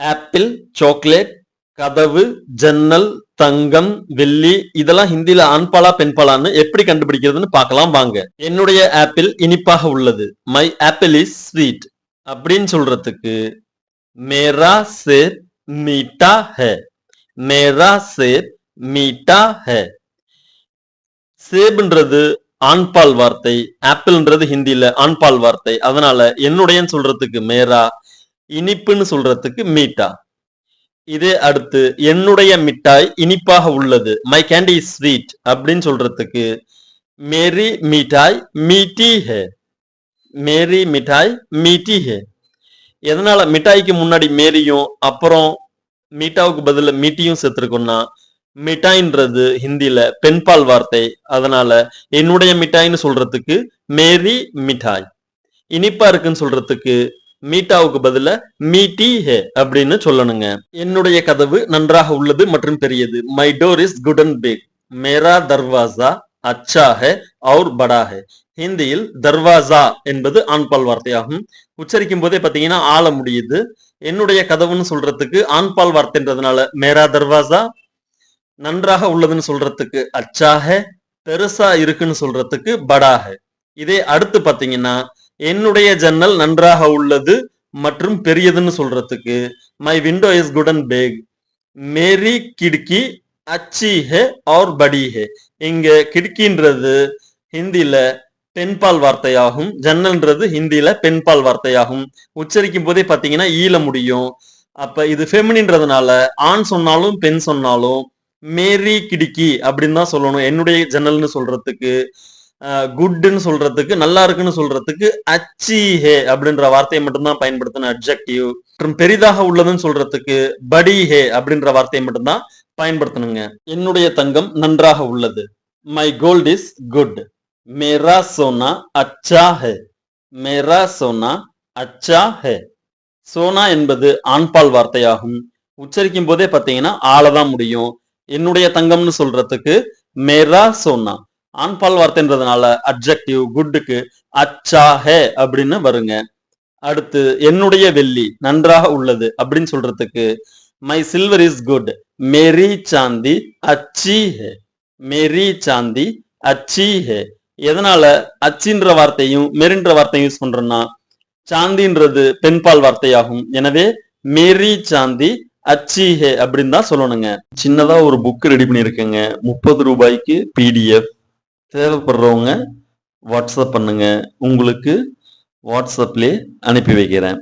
Apple chocolate கதவு ஜன்னல் தங்கம் வெள்ளி இதெல்லாம் ஹிந்தியில ஆண்பாலா பெண்பாலான்னு எப்படி கண்டுபிடிக்கிறதுன்னு பார்க்கலாம் வாங்க. என்னுடைய ஆப்பிள் இனிப்பாக உள்ளது. மை ஆப்பிள் இஸ் ஸ்வீட் அப்படின்னு சொல்றதுக்கு மேரா சேர் மீட்டா ஹே. மேரா சேப் மீட்டா ஹே. சேப்ன்றது ஆண்பால் வார்த்தை ஆப்பிள்ன்றது ஹிந்தியில ஆண்பால் வார்த்தை. அதனால என்னுடையன்னு சொல்றதுக்கு மேரா இனிப்புன்னு சொல்றதுக்கு மீட்டா. இதே அடுத்து என்னுடைய மிட்டாய் இனிப்பாக உள்ளது. மை கேண்டி இஸ் ஸ்வீட் அப்படின்னு சொல்றதுக்கு மேரி மிட்டாய் மீட்டி ஹே. மேரி மிட்டாய் மீட்டி ஹே. எதனால மிட்டாய்க்கு முன்னாடி மேரியும் அப்புறம் மீட்டாவுக்கு பதில மீட்டியும் சேர்த்திருக்கோம்னா மிட்டாய்ன்றது ஹிந்தியில பெண்பால் வார்த்தை. அதனால என்னுடைய மிட்டாய்ன்னு சொல்றதுக்கு மேரி மிட்டாய். இனிப்பா இருக்குன்னு சொல்றதுக்கு மீட்டாவுக்கு பதில மீட்டி ஹே அப்படின்னு சொல்லணுங்க. என்னுடைய கதவு நன்றாக உள்ளது மற்றும் பெரியது. My door is good and big மேரா தர்வாசா அச்சா ஹே அவுர் படா ஹே. ஹிந்தியில் தர்வாசா என்பது ஆண்பால் வார்த்தையாகும். உச்சரிக்கும் போதே பாத்தீங்கன்னா ஆள முடியுது. என்னுடைய கதவுன்னு சொல்றதுக்கு ஆண்பால் வார்த்தைன்றதுனால மேரா தர்வாசா நன்றாக உள்ளதுன்னு சொல்றதுக்கு அச்சா ஹே பெருசா இருக்குன்னு சொல்றதுக்கு படா ஹே. இதே அடுத்து பாத்தீங்கன்னா என்னுடைய ஜன்னல் நன்றாக உள்ளது மற்றும் பெரியதுன்னு சொல்றதுக்கு. My window is good and big மேரி கிடுக்கி அச்சி ஹே ஆர் படி ஹே. இங்க கிடுக்கின்றது ஹிந்தியில பெண்பால் வார்த்தையாகும். ஜன்னல்ன்றது ஹிந்தியில பெண்பால் வார்த்தையாகும். உச்சரிக்கும் போதே பாத்தீங்கன்னா ஈல முடியும். அப்ப இது ஃபெமினின்றதுனால ஆண் சொன்னாலும் பெண் சொன்னாலும் மேரி கிடுக்கி அப்படின்னு தான் சொல்லணும். என்னுடைய ஜன்னல்னு சொல்றதுக்கு. குட்னு சொல்றதுக்கு நல்லா இருக்குன்னு சொல்றதுக்கு அச்சி ஹே அப்படின்ற வார்த்தையை மட்டும்தான் பயன்படுத்தணும் அப்ஜெக்டிவ் மற்றும் பெரிதாக உள்ளதுன்னு சொல்றதுக்கு படி ஹே அப்படின்ற வார்த்தையை மட்டும்தான் பயன்படுத்தணுங்க. என்னுடைய தங்கம் நன்றாக உள்ளது. மை கோல்ட் இஸ் குட் மேரா சோனா அச்சா ஹே. மேரா சோனா அச்சா ஹே. சோனா என்பது ஆண்பால் வார்த்தையாகும். உச்சரிக்கும் போதே பார்த்தீங்கன்னா ஆளதான் முடியும். என்னுடைய தங்கம்னு சொல்றதுக்கு மேரா சோனா. ஆண்பால் வார்த்தைன்றதுனால அப்ஜெக்டிவ் குட்டுக்கு அச்சா ஹே அப்படின்னு வருங்க. அடுத்து என்னுடைய வெள்ளி நன்றாக உள்ளது அப்படின்னு சொல்றதுக்கு மை சில்வர் இஸ் குட் மேரி சாந்தி அச்சி ஹே. மேரி சாந்தி அச்சி ஹே. எதனால அச்சின்ற வார்த்தையும் மெரின்ற வார்த்தையும் யூஸ் பண்றோம்னா சாந்தின்றது பெண்பால் வார்த்தையாகும். எனவே மேரி சாந்தி அச்சி ஹே அப்படின்னு தான் சொல்லணுங்க. சின்னதா ஒரு புக் ரெடி பண்ணியிருக்கேங்க. முப்பது ரூபாய்க்கு பிடிஎஃப் தேவைப்படுறவங்க வாட்ஸ்அப் பண்ணுங்க. உங்களுக்கு வாட்ஸ்அப்லேயே அனுப்பி வைக்கிறேன்.